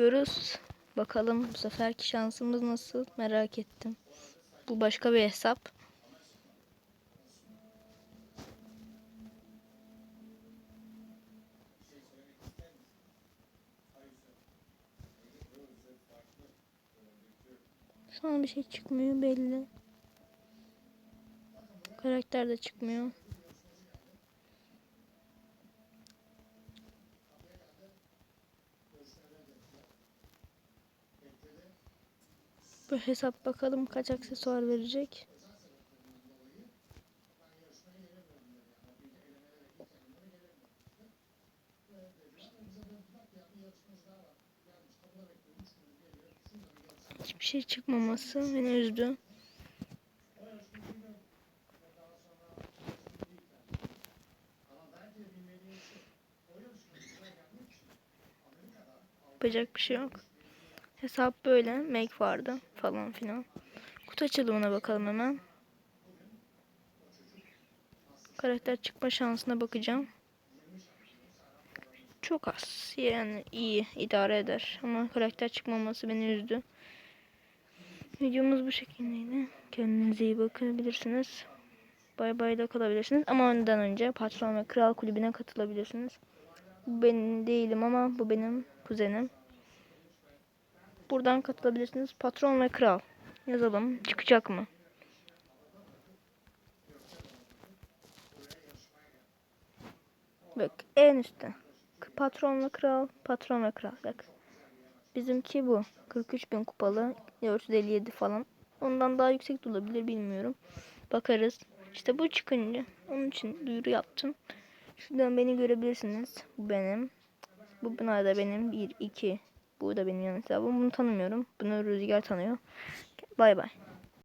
Görüyoruz. Bakalım bu seferki şansımız nasıl merak ettim. Bu başka bir hesap. Şu bir şey çıkmıyor belli. Karakter de çıkmıyor. Bu hesap bakalım kaç aksesuar verecek. Hiçbir şey çıkmaması beni üzdü. Yapacak bir şey yok. Hesap böyle. Make vardı falan filan. Kutu açılımına bakalım hemen. Karakter çıkma şansına bakacağım. Çok az. Yani iyi. idare eder. Ama karakter çıkmaması beni üzdü. Videomuz bu şekildeydi. Kendinize iyi bakabilirsiniz. Bay bay da kalabilirsiniz. Ama ondan önce patron ve kral kulübüne katılabilirsiniz. Bu benim değilim ama bu benim kuzenim. Buradan katılabilirsiniz. Patron ve kral. Yazalım. Çıkacak mı? Bak en üstte. Patron ve kral. Patron ve kral. Bak. Bizimki bu. 43 bin kupalı. 457 falan. Ondan daha yüksek de olabilir bilmiyorum. Bakarız. İşte bu çıkınca. Onun için duyuru yaptım. Şuradan beni görebilirsiniz. Bu benim. Bu bunlar da benim. 1, 2. Bu da benim yan hesabım. Bunu tanımıyorum. Bunu Rüzgar tanıyor. Bay bay.